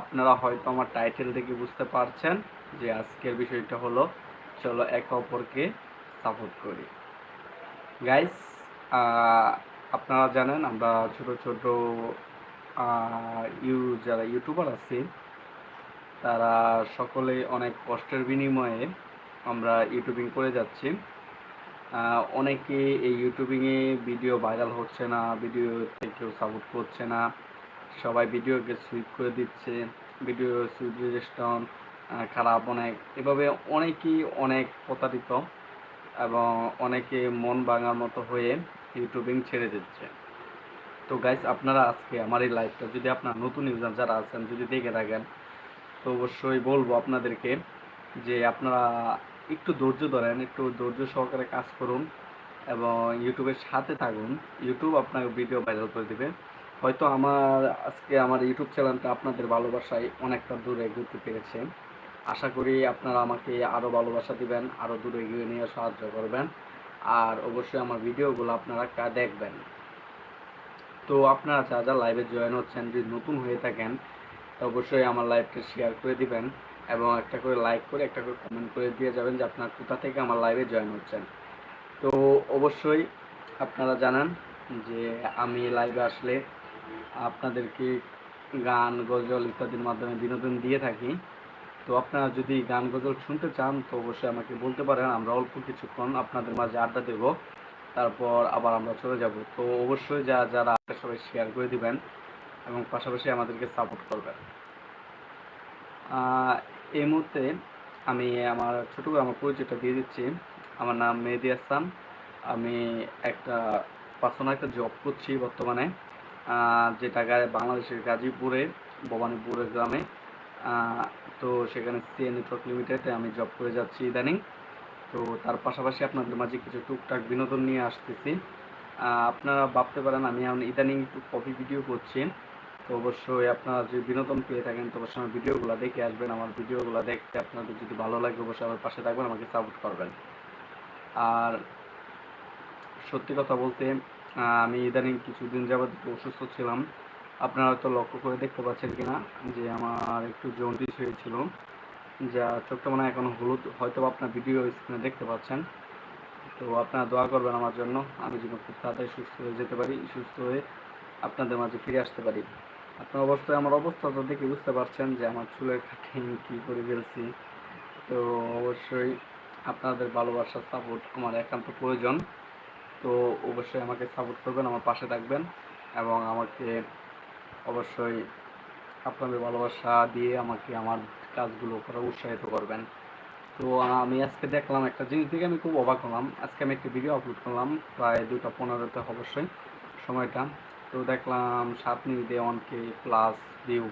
আপনারা হয়তো আমার টাইটেল দেখে বুঝতে পারছেন যে আজকের বিষয়টা হলো, চলো একে অপরকে সাপোর্ট করি। গাইস আপনারা জানেন আমরা ছোট ছোট ইউ যারা ইউটিউবার আছে, তারা সকলে অনেক কষ্টের বিনিময়ে আমরা ইউটিউবিং করে যাচ্ছি। অনেকে এই ইউটিউবিংয়ে ভিডিও ভাইরাল হচ্ছে না ভিডিওতে কেউ সাপোর্ট করছে না। সবাই ভিডিওকে সুইপ করে দিচ্ছে ভিডিও সুইপেশন খারাপ অনেক, এভাবে অনেকেই অনেক প্রতারিত এবং অনেকে মন ভাঙার মতো হয়ে ইউটিউবিং ছেড়ে দিচ্ছে। তো গাইস আপনারা আজকে আমার এই লাইভটা যদি আপনার নতুন ইউজার যারা আছেন, যদি দেখে থাকেন, তো অবশ্যই বলব আপনাদেরকে যে আপনারা একটু ধৈর্য ধরেন, একটু ধৈর্য সহকারে কাজ করুন এবং ইউটিউবের সাথে থাকুন। ইউটিউব আপনাকে ভিডিও ভাইরাল করে দেবে। হয়তো আমার আজকে আমার ইউটিউব চ্যানেলটা আপনাদের ভালোবাসায় অনেকটা দূরে এগোতে পেরেছে। আশা করি আপনারা আমাকে আরও ভালোবাসা দিবেন আরও দূরে এগিয়ে নিয়ে সাহায্য করবেন। আর অবশ্যই আমার ভিডিওগুলো আপনারা দেখবেন। তো আপনারা যা যা লাইভে জয়েন হচ্ছেন, যদি নতুন হয়ে থাকেন, অবশ্যই আমার লাইভটা শেয়ার করে দিবেন এবং একটা করে লাইক করে, একটা করে কমেন্ট করে দিয়ে যাবেন যে আপনার কোথা থেকে আমার লাইভে জয়েন হচ্ছেন। তো অবশ্যই আপনারা জানান যে আমি লাইভে আসলে আপনাদেরকে গান, গজল ইত্যাদির মাধ্যমে বিনোদন দিয়ে থাকি। তো আপনারা যদি গান, গজল শুনতে চান, তো অবশ্যই আমাকে বলতে পারেন। আমরা অল্প কিছুক্ষণ আপনাদের মাঝে আড্ডা দেব। তারপর আবার আমরা চলে যাব। তো অবশ্যই যা, যারা আপনারা সবাই শেয়ার করে দিবেন এবং পাশাপাশি আমাদেরকে সাপোর্ট করবেন। এই মুহূর্তে আমি আমার ছোট আমার পরিচয়টা দিয়ে দিচ্ছি। আমার নাম মেহেদি হাসান। আমি একটা পার্সোনাল একটা জব করছি বর্তমানে। যেটা বাংলাদেশের গাজীপুরে ভবানীপুরের গ্রামে তো সেখানে সি নেটওয়ার্ক লিমিটেডে আমি জব করে যাচ্ছি ইদানিং। তো তার পাশাপাশি আপনাদের মাঝে কিছু টুকটাক বিনোদন নিয়ে আসতেছি। আপনারা ভাবতে পারেন আমি এখন ইদানিং একটু কপি ভিডিও করছি। তো অবশ্যই আপনারা যদি বিনোদন পেয়ে থাকেন, তো অবশ্যই আমার ভিডিওগুলো দেখে আসবেন। আমার ভিডিওগুলো দেখতে আপনাদের যদি ভালো লাগে, অবশ্যই আমার পাশে থাকবেন, আমাকে সাপোর্ট করবেন। আর সত্যি কথা বলতে আমি ইদানিং কিছুদিন যাবত একটু অসুস্থ ছিলাম। আপনারা হয়তো লক্ষ্য করে দেখতে পাচ্ছেন কিনা যে আমার একটু জন্ডিস হয়েছিল, যা চোখটা মনে এখন হলুদ, হয়তো আপনার ভিডিও স্ক্রিনে দেখতে পাচ্ছেন। তো আপনারা দোয়া করবেন আমার জন্য, আমি যেন খুব তাড়াতাড়ি সুস্থ হয়ে যেতে পারি, সুস্থ হয়ে আপনাদের মাঝে ফিরে আসতে পারি। আপনার অবস্থায়, আমার অবস্থা তো দেখে বুঝতে পারছেন যে আমার চুলের কাটিং কী করে ফেলছি। তো অবশ্যই আপনাদের ভালোবাসার সাপোর্ট আমার একান্ত প্রয়োজন। তো অবশ্যই আমাকে সাপোর্ট করবেন, আমার পাশে থাকবেন এবং আমাকে অবশ্যই আপনাদের ভালোবাসা দিয়ে আমাকে আমার কাজগুলো করা উৎসাহিত করবেন। তো আমি আজকে দেখলাম একটা জিনিস দেখে আমি খুব অবাক হলাম। আজকে আমি একটা ভিডিও আপলোড করলাম, প্রায় দুটা পনেরোতে অবশ্যই সময়টা। তো দেখলাম সাত মিনিটে ওয়ান কে প্লাস ভিউ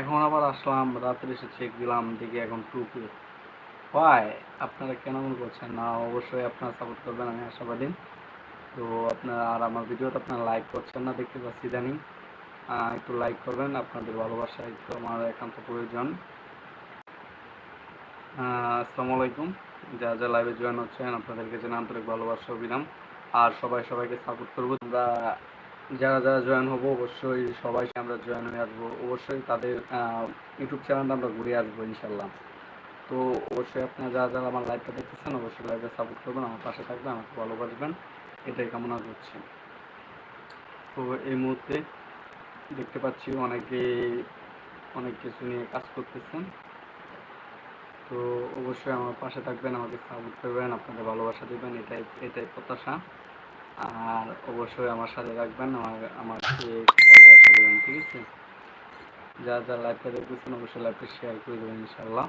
এখন আবার আসলাম, রাত্রে এসে চেক দিলাম, দেখি এখন টু কে হয় আপনারা কেন মনে করছেন না? অবশ্যই আপনারা সাপোর্ট করবেন আমি আশাবাদী। তো আপনারা আর আমার ভিডিওটা আপনারা লাইক করছেন না দেখতে পাচ্ছি আহ, একটু লাইক করবেন আপনাদের ভালোবাসা একটু আমার একান্ত প্রয়োজন। আসসালামু আলাইকুম। যা যা লাইভে জয়েন হচ্ছেন আপনাদেরকে জানা আন্তরিক ভালোবাসা অভিনাম। আর সবাই সবাইকে সাপোর্ট করব। আমরা যারা যারা জয়েন হব অবশ্যই সবাইকে আমরা জয়েন হয়ে আসব। অবশ্যই তাদের ইউটিউব চ্যানেলটা আমরা ঘুরে আসব ইনশাল্লাহ তো অবশ্যই আপনারা যারা যারা আমার লাইভটা দেখতেছেন, অবশ্যই লাইভে সাপোর্ট করবেন, আমার পাশে থাকবেন, আমাকে ভালোবাসবেন এটাই কামনা করছি। তো এই মুহূর্তে দেখতে পাচ্ছি অনেকে অনেক কিছু নিয়ে কাজ করতেছেন। তো অবশ্যই আমার পাশে থাকবেন, আমাকে সাপোর্ট করবেন আপনাকে ভালোবাসা দেবেন, এটাই এটাই প্রত্যাশা। আর অবশ্যই আমার সাথে রাখবেন আমার, আমাকে ভালোবাসা দেবেন, ঠিক আছে? যারা যারা লাইভটা দেখতেছেন, অবশ্যই লাইভটা শেয়ার করে দেবেন ইনশাল্লাহ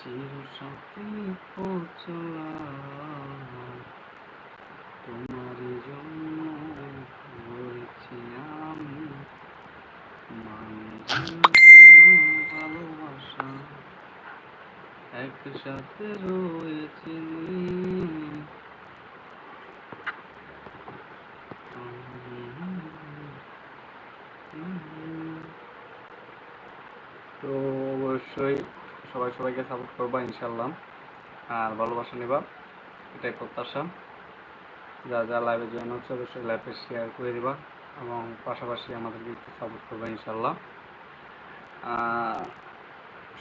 চিরসতী পচলা তোমার জন্য হয়েছি আমি ভালোবাসা একসাথে রয়েছি তো অবশ্যই সবাই সবাইকে সাপোর্ট করবা ইনশাল্লাহ আর ভালোবাসা নেবা, এটাই প্রত্যাশা। যা যা লাইভে জয়েন হচ্ছে অবশ্যই লাইভে শেয়ার করে দিবা এবং পাশাপাশি আমাদেরকে একটু সাপোর্ট করবে ইনশাল্লাহ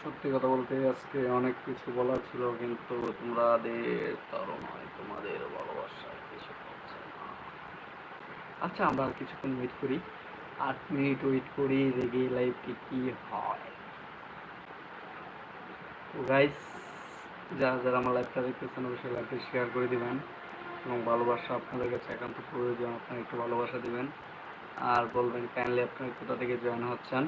সত্যি কথা বলতে আজকে অনেক কিছু বলার ছিল, কিন্তু তোমাদের তারও নয় তোমাদের ভালোবাসা কিছু আচ্ছা আমরা কিছুক্ষণ ওয়েট করি। আট মিনিট ওয়েট করি, দেখি লাইভটি কি হয়। তো গাইস যারা যারা আমার লাইভটা দেখতেছেন, অবশ্যই লাইভটি শেয়ার করে দিবেন এবং ভালোবাসা আপনাদের কাছে একান্ত প্রয়োজন, আপনারা একটু ভালোবাসা দিবেন। আর বলবেন কাইন্ডলি আপনারা কোথা থেকে জয়েন হচ্ছেন?